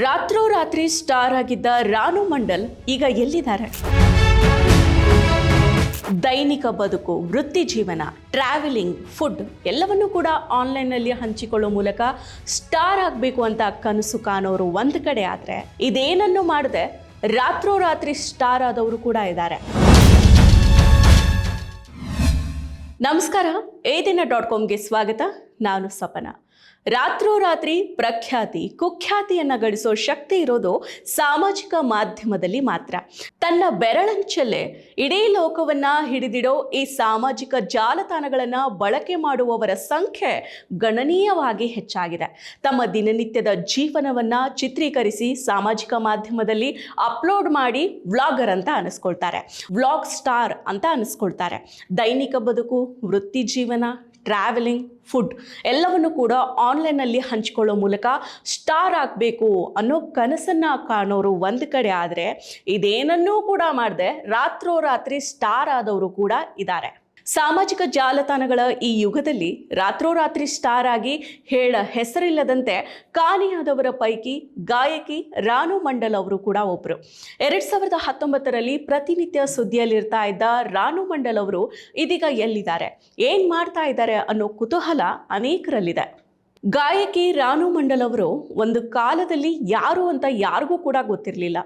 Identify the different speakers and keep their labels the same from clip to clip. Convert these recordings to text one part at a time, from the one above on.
Speaker 1: ರಾತ್ರೋರಾತ್ರಿ ಸ್ಟಾರ್ ಆಗಿದ್ದ ರಾನು ಮಂಡಲ್ ಈಗ ಎಲ್ಲಿದ್ದಾರೆ? ದೈನಿಕ ಬದುಕು, ವೃತ್ತಿ ಜೀವನ ಟ್ರಾವೆಲಿಂಗ್ ಫುಡ್ ಎಲ್ಲವನ್ನೂ ಕೂಡ ಆನ್ಲೈನ್ನಲ್ಲಿ ಹಂಚಿಕೊಳ್ಳೋ ಮೂಲಕ ಸ್ಟಾರ್ ಆಗಬೇಕು ಅಂತ ಕನಸು ಕಾಣೋರು ಒಂದು ಕಡೆ ಆದರೆ ಇದೇನನ್ನು ಮಾಡದೆ ರಾತ್ರೋರಾತ್ರಿ ಸ್ಟಾರ್ ಆದವರು ಕೂಡ ಇದ್ದಾರೆ. ನಮಸ್ಕಾರ, ಏ ದಿನ ಡಾಟ್ ಕಾಮ್ಗೆ ಸ್ವಾಗತ. ನಾನು ಸಪನ. ರಾತ್ರೋರಾತ್ರಿ ಪ್ರಖ್ಯಾತಿ, ಕುಖ್ಯಾತಿಯನ್ನು ಗಳಿಸೋ ಶಕ್ತಿ ಇರೋದು ಸಾಮಾಜಿಕ ಮಾಧ್ಯಮದಲ್ಲಿ ಮಾತ್ರ. ತನ್ನ ಬೆರಳಂಚಲ್ಲೇ ಇಡೀ ಲೋಕವನ್ನ ಹಿಡಿದಿಡೋ ಈ ಸಾಮಾಜಿಕ ಜಾಲತಾಣಗಳನ್ನು ಬಳಕೆ ಮಾಡುವವರ ಸಂಖ್ಯೆ ಗಣನೀಯವಾಗಿ ಹೆಚ್ಚಾಗಿದೆ. ತಮ್ಮ ದಿನನಿತ್ಯದ ಜೀವನವನ್ನ ಚಿತ್ರೀಕರಿಸಿ ಸಾಮಾಜಿಕ ಮಾಧ್ಯಮದಲ್ಲಿ ಅಪ್ಲೋಡ್ ಮಾಡಿ ವ್ಲಾಗರ್ ಅಂತ ಅನಿಸ್ಕೊಳ್ತಾರೆ. ವ್ಲಾಗ್ ಸ್ಟಾರ್ ಅಂತ ಅನಿಸ್ಕೊಳ್ತಾರೆ. ದೈನಿಕ ಬದುಕು, ವೃತ್ತಿ ಜೀವನ ಟ್ರಾವೆಲಿಂಗ್ ಫುಡ್ ಎಲ್ಲವನ್ನು ಕೂಡ ಆನ್ಲೈನಲ್ಲಿ ಹಂಚಿಕೊಳ್ಳೋ ಮೂಲಕ ಸ್ಟಾರ್ ಆಗಬೇಕು ಅನ್ನೋ ಕನಸನ್ನು ಕಾಣೋರು ಒಂದು ಕಡೆ ಆದರೆ ಇದೇನನ್ನೂ ಕೂಡ ಮಾಡದೆ ರಾತ್ರೋರಾತ್ರಿ ಸ್ಟಾರ್ ಆದವರು ಕೂಡ ಇದ್ದಾರೆ ಸಾಮಾಜಿಕ ಜಾಲತಾಣಗಳ ಈ ಯುಗದಲ್ಲಿ ರಾತ್ರೋರಾತ್ರಿ ಸ್ಟಾರ್ ಆಗಿ ಹೇಳ ಹೆಸರಿಲ್ಲದಂತೆ ಕಾಣೆಯಾದವರ ಪೈಕಿ ಗಾಯಕಿ ರಾನು ಮಂಡಲ್ ಅವರು ಕೂಡ ಒಬ್ಬರು ಎರಡ್ ಸಾವಿರದ ಹತ್ತೊಂಬತ್ತರಲ್ಲಿ ಪ್ರತಿನಿತ್ಯ ಸುದ್ದಿಯಲ್ಲಿರ್ತಾ ಇದ್ದ ರಾನು ಮಂಡಲ್ ಅವರು ಇದೀಗ ಎಲ್ಲಿದ್ದಾರೆ? ಏನ್ ಮಾಡ್ತಾ ಇದ್ದಾರೆ ಅನ್ನೋ ಕುತೂಹಲ ಅನೇಕರಲ್ಲಿದೆ. ಗಾಯಕಿ ರಾನು ಮಂಡಲ್ ಅವರು ಒಂದು ಕಾಲದಲ್ಲಿ ಯಾರು ಅಂತ ಯಾರಿಗೂ ಕೂಡ ಗೊತ್ತಿರಲಿಲ್ಲ.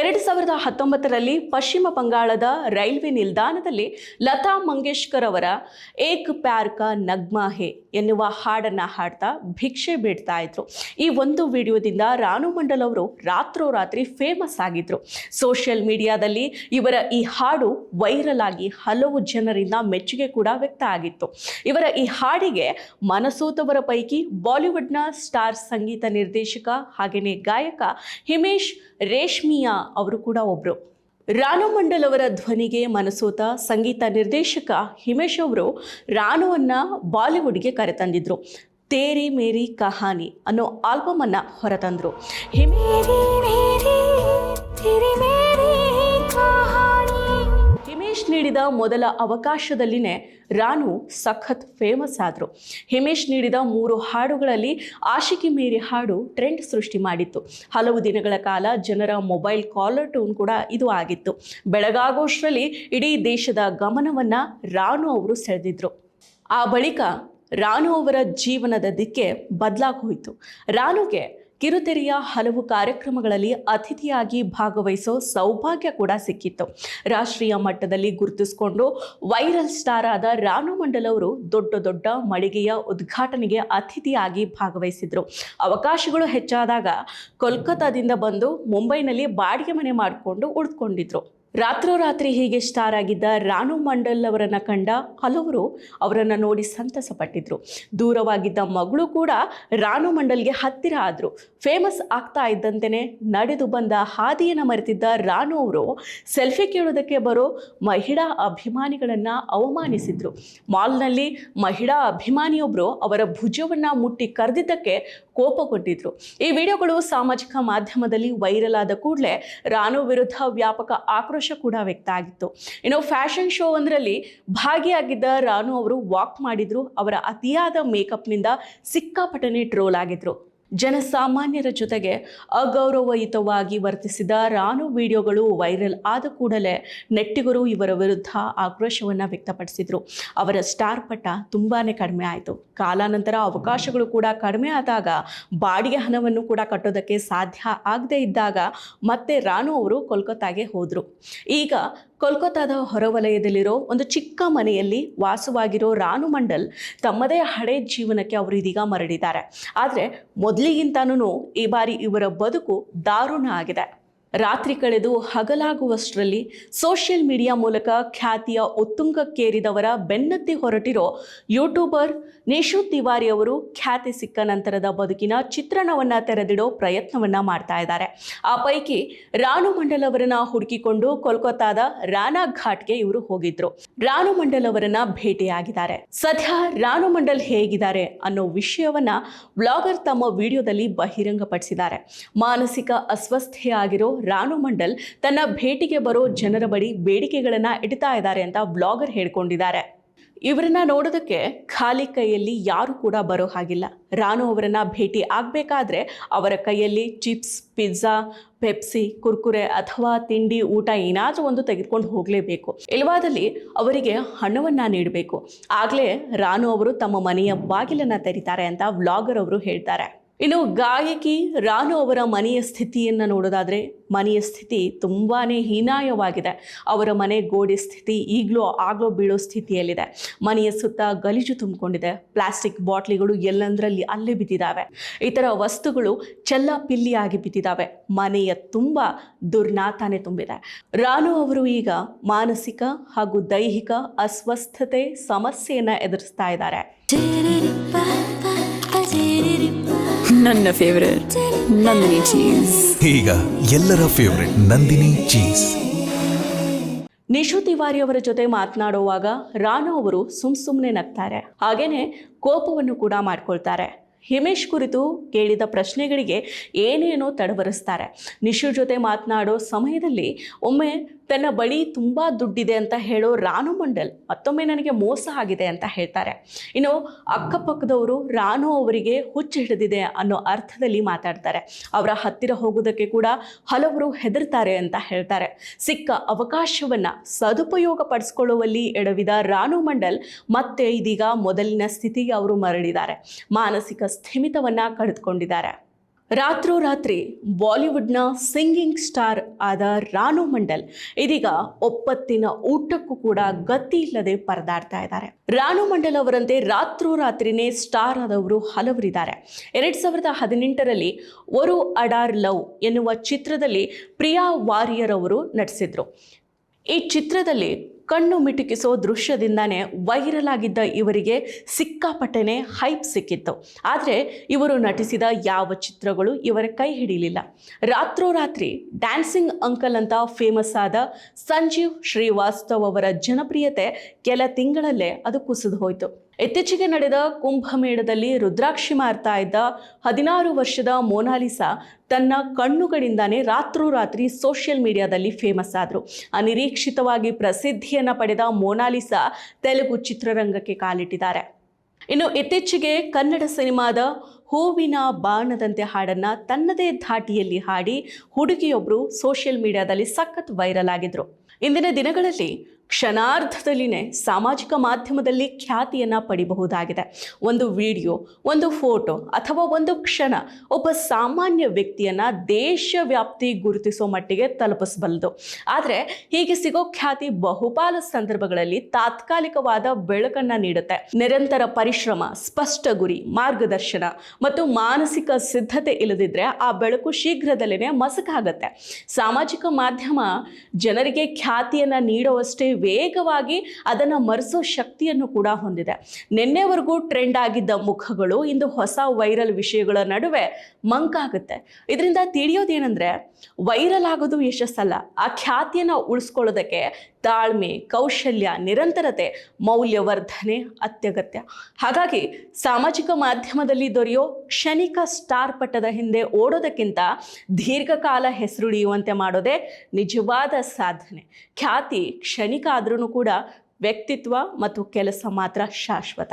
Speaker 1: ಎರಡು ಸಾವಿರದ ಹತ್ತೊಂಬತ್ತರಲ್ಲಿ ಪಶ್ಚಿಮ ಬಂಗಾಳದ ರೈಲ್ವೆ ನಿಲ್ದಾಣದಲ್ಲಿ ಲತಾ ಮಂಗೇಶ್ಕರ್ ಅವರ ಏಕ್ ಪ್ಯಾರ್ ಕಾ ನಗ್ಮಾ ಹೇ ಎನ್ನುವ ಹಾಡನ್ನು ಹಾಡ್ತಾ ಭಿಕ್ಷೆ ಬಿಡ್ತಾ ಇದ್ರು. ಈ ಒಂದು ವಿಡಿಯೋದಿಂದ ರಾನು ಮಂಡಲ್ ಅವರು ರಾತ್ರೋರಾತ್ರಿ ಫೇಮಸ್ ಆಗಿದ್ರು. ಸೋಷಿಯಲ್ ಮೀಡಿಯಾದಲ್ಲಿ ಇವರ ಈ ಹಾಡು ವೈರಲ್ ಆಗಿ ಹಲವು ಜನರಿಂದ ಮೆಚ್ಚುಗೆ ಕೂಡ ವ್ಯಕ್ತ ಆಗಿತ್ತು. ಇವರ ಈ ಹಾಡಿಗೆ ಮನಸೋತವರ ಪೈಕಿ ಬಾಲಿವುಡ್ನ ಸ್ಟಾರ್ ಸಂಗೀತ ನಿರ್ದೇಶಕ ಹಾಗೆಯೇ ಗಾಯಕ ಹಿಮೇಶ್ ರೇಷ್ಮಿಯಾ ಅವರು ಕೂಡ ಒಬ್ಬರು ರಾನು ಮಂಡಲ್ ಅವರ ಧ್ವನಿಗೆ ಮನಸೋತ ಸಂಗೀತ ನಿರ್ದೇಶಕ ಹಿಮೇಶ್ ಅವರು ರಾನುವನ್ನು ಬಾಲಿವುಡ್ಗೆ ಕರೆತಂದಿದ್ರು. ತೇರಿ ಮೇರಿ ಕಹಾನಿ ಅನ್ನೋ ಆಲ್ಬಮ್ ಅನ್ನ ಹೊರತಂದ್ರು ಹಿಮೇ ಹಿಮೇಶ್ ನೀಡಿದ ಮೊದಲ ಅವಕಾಶದಲ್ಲಿನೇ ರಾನು ಸಖತ್ ಫೇಮಸ್ ಆದರು. ಹಿಮೇಶ್ ನೀಡಿದ ಮೂರು ಹಾಡುಗಳಲ್ಲಿ ಆಶಿಕಿ ಮೇರಿ ಹಾಡು ಟ್ರೆಂಡ್ ಸೃಷ್ಟಿ ಮಾಡಿತ್ತು. ಹಲವು ದಿನಗಳ ಕಾಲ ಜನರ ಮೊಬೈಲ್ ಕಾಲರ್ ಟೂನ್ ಕೂಡ ಇದು ಆಗಿತ್ತು. ಬೆಳಗಾಗೋಷ್ಟರಲ್ಲಿ ಇಡೀ ದೇಶದ ಗಮನವನ್ನು ರಾನು ಅವರು ಸೆಳೆದಿದ್ರು. ಆ ಬಳಿಕ ರಾನು ಅವರ ಜೀವನದ ದಿಕ್ಕೆ ಬದಲಾಗೋಯಿತು. ರಾನುಗೆ ಕಿರುತೆರೆಯ ಹಲವು ಕಾರ್ಯಕ್ರಮಗಳಲ್ಲಿ ಅತಿಥಿಯಾಗಿ ಭಾಗವಹಿಸೋ ಸೌಭಾಗ್ಯ ಕೂಡ ಸಿಕ್ಕಿತ್ತು. ರಾಷ್ಟ್ರೀಯ ಮಟ್ಟದಲ್ಲಿ ಗುರುತಿಸಿಕೊಂಡು ವೈರಲ್ ಸ್ಟಾರ್ ಆದ ರಾನು ಮಂಡಲ್ ಅವರು ದೊಡ್ಡ ದೊಡ್ಡ ಮಳಿಗೆಯ ಉದ್ಘಾಟನೆಗೆ ಅತಿಥಿಯಾಗಿ ಭಾಗವಹಿಸಿದ್ರು. ಅವಕಾಶಗಳು ಹೆಚ್ಚಾದಾಗ ಕೋಲ್ಕತ್ತಾದಿಂದ ಬಂದು ಮುಂಬೈನಲ್ಲಿ ಬಾಡಿಗೆ ಮನೆ ಮಾಡಿಕೊಂಡು ಉಳಿದುಕೊಂಡಿದ್ರು ರಾತ್ರೋರಾತ್ರಿ ಹೀಗೆ ಸ್ಟಾರ್ ಆಗಿದ್ದ ರಾನು ಮಂಡಲ್ ಅವರನ್ನು ಕಂಡ ಹಲವರು ಅವರನ್ನು ನೋಡಿ ಸಂತಸ ಪಟ್ಟಿದ್ರು ದೂರವಾಗಿದ್ದ ಮಗಳು ಕೂಡ ರಾನು ಮಂಡಲ್ಗೆ ಹತ್ತಿರ ಆದರು. ಫೇಮಸ್ ಆಗ್ತಾ ಇದ್ದಂತೆಯೇ ನಡೆದು ಬಂದ ಹಾದಿಯನ್ನು ಮರೆತಿದ್ದ ರಾನು ಅವರು ಸೆಲ್ಫಿ ಕೇಳೋದಕ್ಕೆ ಬರೋ ಮಹಿಳಾ ಅಭಿಮಾನಿಗಳನ್ನು ಅವಮಾನಿಸಿದ್ರು. ಮಾಲ್ನಲ್ಲಿ ಮಹಿಳಾ ಅಭಿಮಾನಿಯೊಬ್ಬರು ಅವರ ಭುಜವನ್ನು ಮುಟ್ಟಿ ಕರೆದಿದ್ದಕ್ಕೆ ಕೋಪಗೊಂಡಿದ್ರು ಈ ವಿಡಿಯೋಗಳು ಸಾಮಾಜಿಕ ಮಾಧ್ಯಮದಲ್ಲಿ ವೈರಲ್ ಆದ ಕೂಡಲೇ ರಾನು ವಿರುದ್ಧ ವ್ಯಾಪಕ ಆಕ್ರೋಶ ಕೂಡ ವ್ಯಕ್ತ ಆಗಿತ್ತು. ಇನ್ನು ಫ್ಯಾಷನ್ ಶೋ ಒಂದರಲ್ಲಿ ಭಾಗಿಯಾಗಿದ್ದ ರಾನು ಅವರು ವಾಕ್ ಮಾಡಿದ್ರು. ಅವರ ಅತಿಯಾದ ಮೇಕಪ್ನಿಂದ ಸಿಕ್ಕಾಪಟ್ಟನೆ ಟ್ರೋಲ್ ಆಗಿದ್ರು. ಜನಸಾಮಾನ್ಯರ ಜೊತೆಗೆ ಅಗೌರವಯುತವಾಗಿ ವರ್ತಿಸಿದ ರಾನು ವಿಡಿಯೋಗಳು ವೈರಲ್ ಆದ ಕೂಡಲೇ ನೆಟ್ಟಿಗರು ಇವರ ವಿರುದ್ಧ ಆಕ್ರೋಶವನ್ನು ವ್ಯಕ್ತಪಡಿಸಿದರು. ಅವರ ಸ್ಟಾರ್ ಪಟ್ಟ ತುಂಬಾ ಕಡಿಮೆ ಆಯಿತು. ಕಾಲಾನಂತರ ಅವಕಾಶಗಳು ಕೂಡ ಕಡಿಮೆ ಆದಾಗ ಬಾಡಿಗೆ ಹಣವನ್ನು ಕೂಡ ಕಟ್ಟೋದಕ್ಕೆ ಸಾಧ್ಯ ಆಗದೇ ಇದ್ದಾಗ ಮತ್ತೆ ರಾನು ಅವರು ಕೋಲ್ಕತ್ತಾಗೆ ಹೋದರು. ಈಗ ಕೋಲ್ಕತ್ತಾದ ಹೊರವಲಯದಲ್ಲಿರೋ ಒಂದು ಚಿಕ್ಕ ಮನೆಯಲ್ಲಿ ವಾಸವಾಗಿರೋ ರಾನು ಮಂಡಲ್ ತಮ್ಮದೇ ಹಳೆ ಜೀವನಕ್ಕೆ ಅವರು ಇದೀಗ ಮರಳಿದ್ದಾರೆ. ಆದರೆ ಮೊದಲಿಗಿಂತನೂ ಈ ಬಾರಿ ಇವರ ಬದುಕು ದಾರುಣ ಆಗಿದೆ. ರಾತ್ರಿ ಕಳೆದು ಹಗಲಾಗುವಷ್ಟರಲ್ಲಿ ಸೋಷಿಯಲ್ ಮೀಡಿಯಾ ಮೂಲಕ ಖ್ಯಾತಿಯ ಉತ್ತುಂಗಕ್ಕೇರಿದವರ ಬೆನ್ನತ್ತಿ ಹೊರಟಿರೋ ಯೂಟ್ಯೂಬರ್ ನಿಶು ತಿವಾರಿ ಅವರು ಖ್ಯಾತಿ ಸಿಕ್ಕ ನಂತರದ ಬದುಕಿನ ಚಿತ್ರಣವನ್ನು ತೆರೆದಿಡೋ ಪ್ರಯತ್ನವನ್ನು ಮಾಡ್ತಾ ಇದ್ದಾರೆ. ಆ ಪೈಕಿ ರಾನು ಮಂಡಲ್ ಅವರನ್ನು ಹುಡುಕಿಕೊಂಡು ಕೋಲ್ಕತ್ತಾದ ರಾನಾ ಘಾಟ್ಗೆ ಇವರು ಹೋಗಿದ್ರು. ರಾನು ಮಂಡಲ್ ಅವರನ್ನ ಭೇಟಿಯಾಗಿದ್ದಾರೆ. ಸದ್ಯ ರಾನು ಮಂಡಲ್ ಹೇಗಿದ್ದಾರೆ ಅನ್ನೋ ವಿಷಯವನ್ನ ಬ್ಲಾಗರ್ ತಮ್ಮ ವಿಡಿಯೋದಲ್ಲಿ ಬಹಿರಂಗಪಡಿಸಿದ್ದಾರೆ. ಮಾನಸಿಕ ಅಸ್ವಸ್ಥೆಯಾಗಿರೋ ರಾನು ಮಂಡಲ್ ತನ್ನ ಭೇಟಿಗೆ ಬರೋ ಜನರ ಬಳಿ ಬೇಡಿಕೆಗಳನ್ನು ಇಡ್ತಾ ಇದ್ದಾರೆ ಅಂತ ಬ್ಲಾಗರ್ ಹೇಳ್ಕೊಂಡಿದ್ದಾರೆ. ಇವರನ್ನ ನೋಡೋದಕ್ಕೆ ಖಾಲಿ ಕೈಯಲ್ಲಿ ಯಾರು ಕೂಡ ಬರೋ ಹಾಗಿಲ್ಲ. ರಾನು ಅವರನ್ನ ಭೇಟಿ ಆಗಬೇಕಾದ್ರೆ ಅವರ ಕೈಯಲ್ಲಿ ಚಿಪ್ಸ್, ಪಿಜ್ಜಾ, ಪೆಪ್ಸಿ, ಕುರ್ಕುರೆ ಅಥವಾ ತಿಂಡಿ, ಊಟ ಏನಾದರೂ ಒಂದು ತೆಗೆದುಕೊಂಡು ಹೋಗಲೇಬೇಕು. ಇಲ್ಲವಾದಲ್ಲಿ ಅವರಿಗೆ ಹಣವನ್ನ ನೀಡಬೇಕು. ಆಗಲೇ ರಾನು ಅವರು ತಮ್ಮ ಮನೆಯ ಬಾಗಿಲನ್ನು ತೆರೀತಾರೆ ಅಂತ ವ್ಲಾಗರ್ ಅವರು ಹೇಳ್ತಾರೆ. ಇನ್ನು ಗಾಯಕಿ ರಾನು ಅವರ ಮನೆಯ ಸ್ಥಿತಿಯನ್ನು ನೋಡೋದಾದರೆ ಮನೆಯ ಸ್ಥಿತಿ ತುಂಬಾ ಹೀನಾಯವಾಗಿದೆ. ಅವರ ಮನೆ ಗೋಡೆ ಸ್ಥಿತಿ ಈಗಲೂ ಆಗ್ಲೋ ಬೀಳೋ ಸ್ಥಿತಿಯಲ್ಲಿದೆ. ಮನೆಯ ಸುತ್ತ ಗಲೀಜು ತುಂಬಿಕೊಂಡಿದೆ. ಪ್ಲಾಸ್ಟಿಕ್ ಬಾಟ್ಲಿಗಳು ಎಲ್ಲಂದ್ರಲ್ಲಿ ಅಲ್ಲೇ ಬಿದ್ದಿದ್ದಾವೆ. ಇತರ ವಸ್ತುಗಳು ಚೆಲ್ಲ ಪಿಲ್ಲಿಯಾಗಿ ಬಿದ್ದಿದ್ದಾವೆ. ಮನೆಯ ತುಂಬ ದುರ್ನಾತಾನೆ ತುಂಬಿದೆ. ರಾನು ಅವರು ಈಗ ಮಾನಸಿಕ ಹಾಗೂ ದೈಹಿಕ ಅಸ್ವಸ್ಥತೆ ಸಮಸ್ಯೆಯನ್ನು ಎದುರಿಸ್ತಾ ಇದ್ದಾರೆ.
Speaker 2: ನನ್ನ ಫೇವರೇಟ್ ನಂದಿನಿ ಚೀಸ್
Speaker 3: ಈಗ ಎಲ್ಲರ ಫೇವರೇಟ್ ನಂದಿನಿ ಚೀಸ್
Speaker 1: ನಿಶು ತಿವಾರಿ ಅವರ ಜೊತೆ ಮಾತನಾಡುವಾಗ ರಾನು ಅವರು ಸುಮ್ ಸುಮ್ಮನೆ ನಗ್ತಾರೆ. ಹಾಗೇನೆ ಕೋಪವನ್ನು ಕೂಡ ಮಾಡ್ಕೊಳ್ತಾರೆ. ಹಿಮೇಶ್ ಕುರಿತು ಕೇಳಿದ ಪ್ರಶ್ನೆಗಳಿಗೆ ಏನೇನೋ ತಡಬರಿಸ್ತಾರೆ ನಿಶು ಜೊತೆ ಮಾತನಾಡೋ ಸಮಯದಲ್ಲಿ ಒಮ್ಮೆ ತನ್ನ ಬಳಿ ತುಂಬ ದುಡ್ಡಿದೆ ಅಂತ ಹೇಳೋ ರಾನು ಮಂಡಲ್ ಮತ್ತೊಮ್ಮೆ ನನಗೆ ಮೋಸ ಆಗಿದೆ ಅಂತ ಹೇಳ್ತಾರೆ. ಇನ್ನು ಅಕ್ಕಪಕ್ಕದವರು ರಾನು ಅವರಿಗೆ ಹುಚ್ಚು ಹಿಡಿದಿದೆ ಅನ್ನೋ ಅರ್ಥದಲ್ಲಿ ಮಾತಾಡ್ತಾರೆ. ಅವರ ಹತ್ತಿರ ಹೋಗೋದಕ್ಕೆ ಕೂಡ ಹಲವರು ಹೆದರ್ತಾರೆ ಅಂತ ಹೇಳ್ತಾರೆ. ಸಿಕ್ಕ ಅವಕಾಶವನ್ನು ಸದುಪಯೋಗ ಪಡಿಸ್ಕೊಳ್ಳುವಲ್ಲಿ ಎಡವಿದ ರಾನು ಮಂಡಲ್ ಮತ್ತೆ ಇದೀಗ ಮೊದಲಿನ ಸ್ಥಿತಿಗೆ ಅವರು ಮರಳಿದ್ದಾರೆ. ಮಾನಸಿಕ ಸ್ಥಿಮಿತವನ್ನು ಕಳೆದುಕೊಂಡಿದ್ದಾರೆ. ರಾತ್ರೋರಾತ್ರಿ ಬಾಲಿವುಡ್ನ ಸಿಂಗಿಂಗ್ ಸ್ಟಾರ್ ಆದ ರಾನು ಮಂಡಲ್ ಇದೀಗ ಒಪ್ಪತ್ತಿನ ಊಟಕ್ಕೂ ಕೂಡ ಗತಿ ಇಲ್ಲದೆ ಪರದಾಡ್ತಾ ಇದ್ದಾರೆ. ರಾನು ಮಂಡಲ್ ಅವರಂತೆ ರಾತ್ರೋರಾತ್ರಿನೇ ಸ್ಟಾರ್ ಆದವರು ಹಲವರಿದ್ದಾರೆ. ಎರಡ್ ಸಾವಿರದ ಹದಿನೆಂಟರಲ್ಲಿ ಒರು ಅಡಾರ್ ಲವ್ ಎನ್ನುವ ಚಿತ್ರದಲ್ಲಿ ಪ್ರಿಯಾ ವಾರಿಯರ್ ಅವರು ನಟಿಸಿದ್ರು. ಈ ಚಿತ್ರದಲ್ಲಿ ಕಣ್ಣು ಮಿಟುಕಿಸೋ ದೃಶ್ಯದಿಂದಾನೆ ವೈರಲ್ ಆಗಿದ್ದ ಇವರಿಗೆ ಸಿಕ್ಕಾಪಟ್ಟೆನೆ ಹೈಪ್ ಸಿಕ್ಕಿತ್ತು. ಆದರೆ ಇವರು ನಟಿಸಿದ ಯಾವ ಚಿತ್ರಗಳು ಇವರ ಕೈ ಹಿಡಿಲಿಲ್ಲ. ರಾತ್ರೋರಾತ್ರಿ ಡ್ಯಾನ್ಸಿಂಗ್ ಅಂಕಲ್ ಅಂತ ಫೇಮಸ್ ಆದ ಸಂಜೀವ್ ಶ್ರೀವಾಸ್ತವ್ ಅವರ ಜನಪ್ರಿಯತೆ ಕೆಲ ತಿಂಗಳಲ್ಲೇ ಅದು ಕುಸಿದು ಹೋಯಿತು. ಇತ್ತೀಚೆಗೆ ನಡೆದ ಕುಂಭಮೇಳದಲ್ಲಿ ರುದ್ರಾಕ್ಷಿ ಮಾರ್ತಾ ಇದ್ದ ಹದಿನಾರು ವರ್ಷದ ಮೋನಾಲಿಸಾ ತನ್ನ ಕಣ್ಣುಗಳಿಂದಾನೇ ರಾತ್ರೋರಾತ್ರಿ ಸೋಷಿಯಲ್ ಮೀಡಿಯಾದಲ್ಲಿ ಫೇಮಸ್ ಆದರು. ಅನಿರೀಕ್ಷಿತವಾಗಿ ಪ್ರಸಿದ್ಧಿಯನ್ನು ಪಡೆದ ಮೋನಾಲಿಸಾ ತೆಲುಗು ಚಿತ್ರರಂಗಕ್ಕೆ ಕಾಲಿಟ್ಟಿದ್ದಾರೆ. ಇನ್ನು ಇತ್ತೀಚೆಗೆ ಕನ್ನಡ ಸಿನಿಮಾದ ಹೂವಿನ ಬಾಣದಂತೆ ಹಾಡನ್ನು ತನ್ನದೇ ಧಾಟಿಯಲ್ಲಿ ಹಾಡಿ ಹುಡುಗಿಯೊಬ್ಬರು ಸೋಷಿಯಲ್ ಮೀಡಿಯಾದಲ್ಲಿ ಸಖತ್ ವೈರಲ್ ಆಗಿದ್ರು. ಇಂದಿನ ದಿನಗಳಲ್ಲಿ ಕ್ಷಣಾರ್ಧದಲ್ಲಿನೇ ಸಾಮಾಜಿಕ ಮಾಧ್ಯಮದಲ್ಲಿ ಖ್ಯಾತಿಯನ್ನು ಪಡಿಬಹುದಾಗಿದೆ. ಒಂದು ವಿಡಿಯೋ, ಒಂದು ಫೋಟೋ ಅಥವಾ ಒಂದು ಕ್ಷಣ ಒಬ್ಬ ಸಾಮಾನ್ಯ ವ್ಯಕ್ತಿಯನ್ನು ದೇಶವ್ಯಾಪ್ತಿ ಗುರುತಿಸೋ ಮಟ್ಟಿಗೆ ತಲುಪಿಸಬಲ್ಲದು. ಆದರೆ ಹೀಗೆ ಸಿಗೋ ಖ್ಯಾತಿ ಬಹುಪಾಲು ಸಂದರ್ಭಗಳಲ್ಲಿ ತಾತ್ಕಾಲಿಕವಾದ ಬೆಳಕನ್ನು ನೀಡುತ್ತೆ. ನಿರಂತರ ಪರಿಶ್ರಮ, ಸ್ಪಷ್ಟ ಗುರಿ, ಮಾರ್ಗದರ್ಶನ ಮತ್ತು ಮಾನಸಿಕ ಸಿದ್ಧತೆ ಇಲ್ಲದಿದ್ದರೆ ಆ ಬೆಳಕು ಶೀಘ್ರದಲ್ಲೇ ಮಸಕಾಗತ್ತೆ. ಸಾಮಾಜಿಕ ಮಾಧ್ಯಮ ಜನರಿಗೆ ಖ್ಯಾತಿಯನ್ನು ನೀಡುವಷ್ಟೇ ವೇಗವಾಗಿ ಅದನ್ನು ಮರೆಸೋ ಶಕ್ತಿಯನ್ನು ಕೂಡ ಹೊಂದಿದೆ. ನಿನ್ನೆವರೆಗೂ ಟ್ರೆಂಡ್ ಆಗಿದ್ದ ಮುಖಗಳು, ಇಂದು ಹೊಸ ವೈರಲ್ ವಿಷಯಗಳ ನಡುವೆ ಮಂಕಾಗುತ್ತೆ ಇದರಿಂದ ತಿಳಿಯೋದೇನೆಂದರೆ ವೈರಲ್ ಆಗೋದು ಯಶಸ್ಸಲ್ಲ. ಆ ಖ್ಯಾತಿಯನ್ನು ಉಳಿಸ್ಕೊಳ್ಳೋದಕ್ಕೆ ತಾಳ್ಮೆ, ಕೌಶಲ್ಯ, ನಿರಂತರತೆ, ಮೌಲ್ಯವರ್ಧನೆ ಅತ್ಯಗತ್ಯ. ಹಾಗಾಗಿ ಸಾಮಾಜಿಕ ಮಾಧ್ಯಮದಲ್ಲಿ ದೊರೆಯೋ ಕ್ಷಣಿಕ ಸ್ಟಾರ್ ಪಟ್ಟದ ಹಿಂದೆ ಓಡೋದಕ್ಕಿಂತ ದೀರ್ಘಕಾಲ ಹೆಸರುಳಿಯುವಂತೆ ಮಾಡೋದೇ ನಿಜವಾದ ಸಾಧನೆ. ಖ್ಯಾತಿ ಕ್ಷಣಿಕ ಆದ್ರೂ ಕೂಡ ವ್ಯಕ್ತಿತ್ವ ಮತ್ತು ಕೆಲಸ ಮಾತ್ರ ಶಾಶ್ವತ.